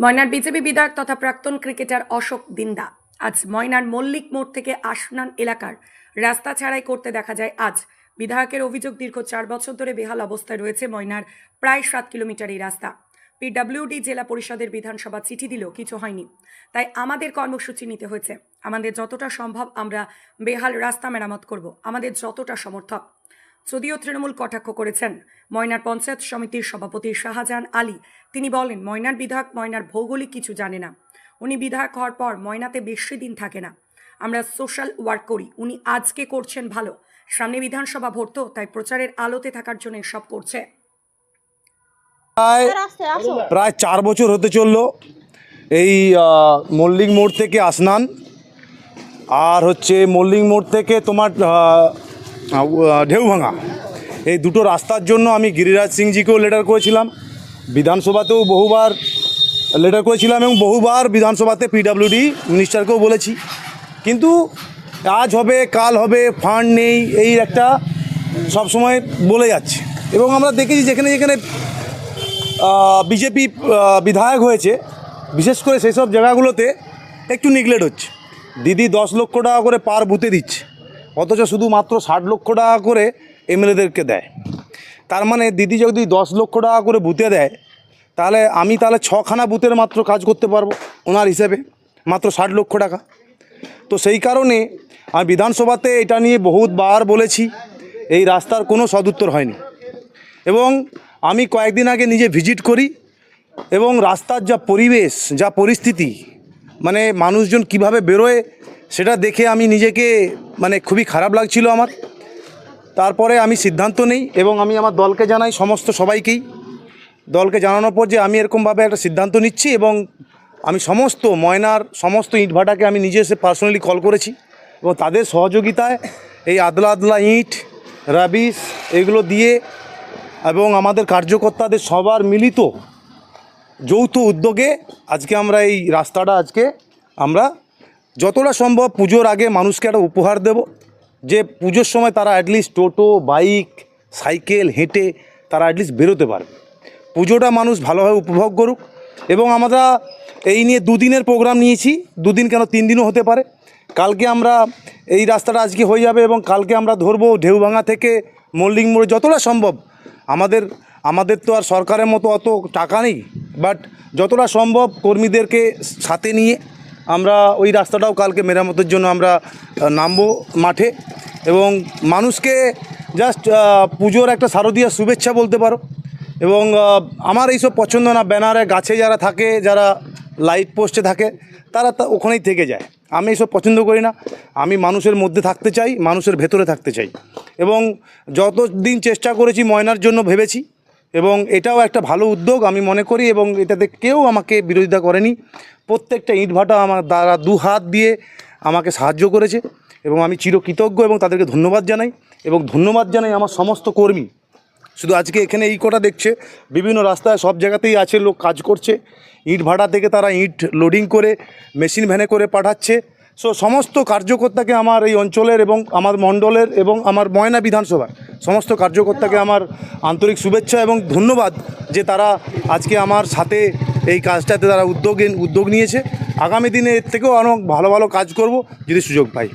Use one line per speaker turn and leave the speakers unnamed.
ময়নার বিজেপি বিধায়ক তথা প্রাক্তন ক্রিকেটার অশোক দিন্দা আজ ময়নার মল্লিক মোড় থেকে আসনান এলাকার রাস্তা ছাড়াই করতে দেখা যায় আজ। বিধায়কের অভিযোগ দীর্ঘ চার বছর ধরে বেহাল অবস্থায় রয়েছে ময়নার প্রায় সাত কিলোমিটার এই রাস্তা। পিডব্লিউডি জেলা পরিষদের বিধানসভা চিঠি দিলেও কিছু হয়নি। তাই আমাদের কর্মসূচি নিতে হয়েছে। আমাদের যতটা সম্ভব আমরা বেহাল রাস্তা মেরামত করব। আমাদের যতটা সমর্থক। যদিও তৃণমূল কটাক্ষ করেছেন। ময়নার পঞ্চায়েত সমিতির সভাপতি শাহজাহান আলী। তিনি বলেন ময়নার বিধায়ক ময়নার ভৌগোলিক কিছু জানে না। উনি বিধায়ক হওয়ার পর ময়নাতে বেশি দিন থাকে না। আমরা সোশ্যাল ওয়ার্ক করি উনি আজকে করছেন ভালো। সামনে বিধানসভা ভোট তো তাই প্রচারের আলোতে থাকার জন্য সব করছে।
প্রায় প্রায় চার বছর হতে চলল এই মল্লিক মোড় থেকে আসনান। আর হচ্ছে মল্লিক মোড় থেকে তোমার ঢেউভাঙা। এই দুটো রাস্তার জন্য আমি গিরিরাজ সিংজিকেও লেটার করেছিলাম। বিধানসভাতেও বহুবার লেটার করেছিলাম এবং বহুবার বিধানসভাতে পিডাব্লিউডি মিনিস্টারকেও বলেছি। কিন্তু আজ হবে, কাল হবে, ফান্ড নেই, এই একটা সবসময় বলে যাচ্ছে। এবং আমরা দেখেছি যেখানে যেখানে বিজেপি বিধায়ক হয়েছে, বিশেষ করে সেই সব জায়গাগুলোতে একটু নিগলেট হচ্ছে। দিদি দশ লক্ষ টাকা করে পার বুথে দিচ্ছে। অথচ শুধুমাত্র ষাট লক্ষ টাকা করে এমএলএদেরকে দেয়। তার মানে দিদি যদি দশ লক্ষ টাকা করে বুথে দেয়, তাহলে আমি তাহলে ছখানা বুথের মাত্র কাজ করতে পারব ওনার হিসেবে, মাত্র ষাট লক্ষ টাকা। তো সেই কারণে আমি বিধানসভাতে এটা নিয়ে বহুতবার বলেছি, এই রাস্তার কোনো সদুত্তর হয়নি। এবং আমি কয়েকদিন আগে নিজে ভিজিট করি এবং রাস্তার যা পরিবেশ, যা পরিস্থিতি মানে মানুষজন কীভাবে বেরোয় সেটা দেখে আমি নিজেকে মানে খুবই খারাপ লাগছিল আমার। তারপরে আমি সিদ্ধান্ত নেই এবং আমি আমার দলকে জানাই, সমস্ত সবাইকেই। দলকে জানানোর পর যে আমি এরকমভাবে একটা সিদ্ধান্ত নিচ্ছি এবং আমি সমস্ত ময়নার, সমস্ত ইটভাটাকে আমি নিজে এসে পার্সোনালি কল করেছি এবং তাদের সহযোগিতায় এই আদলা আদলা ইট রাবিস এগুলো দিয়ে এবং আমাদের কার্যকর্তাদের সবার মিলিত যৌথ উদ্যোগে আজকে আমরা এই রাস্তাটা আজকে আমরা যতটা সম্ভব পুজোর আগে মানুষকে একটা উপহার দেব, যে পুজোর সময় তারা অ্যাটলিস্ট টোটো বাইক সাইকেল হেঁটে তারা অ্যাটলিস্ট বেরোতে পারবে। পুজোটা মানুষ ভালোভাবে উপভোগ করুক এবং আমরা এই নিয়ে দুদিনের প্রোগ্রাম নিয়েছি, দুদিন কেন তিন দিনও হতে পারে। কালকে আমরা এই রাস্তাটা আজকে হয়ে যাবে এবং কালকে আমরা ধরবো ঢেউভাঙা থেকে মল্লিক মোড়ে যতটা সম্ভব। আমাদের আমাদের তো আর সরকারের মতো অত টাকা নেই বাট যতটা সম্ভব কর্মীদেরকে সাথে নিয়ে আমরা ওই রাস্তাটাও কালকে মেরামতের জন্য আমরা নামবো মাঠে এবং মানুষকে জাস্ট পুজোর একটা শারদীয় শুভেচ্ছা বলতে পারো। এবং আমার এইসব পছন্দ না, ব্যানারে গাছে যারা থাকে, যারা লাইট পোস্টে থাকে, তারা তা ওখানেই থেকে যায়। আমি এইসব পছন্দ করি না। আমি মানুষের মধ্যে থাকতে চাই, মানুষের ভেতরে থাকতে চাই। এবং যতদিন চেষ্টা করেছি ময়নার জন্য ভেবেছি এবং এটাও একটা ভালো উদ্যোগ আমি মনে করি এবং এটাতে কেউ আমাকে বিরোধিতা করেনি। প্রত্যেকটা ইটভাটা আমার দ্বারা দু হাত দিয়ে আমাকে সাহায্য করেছে এবং আমি চিরকৃতজ্ঞ এবং তাদেরকে ধন্যবাদ জানাই এবং ধন্যবাদ জানাই আমার সমস্ত কর্মী। শুধু আজকে এখানে এই কটা দেখছে, বিভিন্ন রাস্তায় সব জায়গাতেই আছে, লোক কাজ করছে। ইট ভাড়া থেকে তারা ইট লোডিং করে মেশিন ভ্যানে করে পাঠাচ্ছে। সো সমস্ত কার্যকর্তাকে আমার এই অঞ্চলের এবং আমার মণ্ডলের এবং আমার ময়না বিধানসভা সমস্ত কার্যকর্তাকে আমার আন্তরিক শুভেচ্ছা এবং ধন্যবাদ যে তারা আজকে আমার সাথে এই কাজটাতে তারা উদ্যোগ উদ্যোগ নিয়েছে। আগামী দিনে এর থেকেও আরও ভালো ভালো কাজ করব, যদি সুযোগ পাই।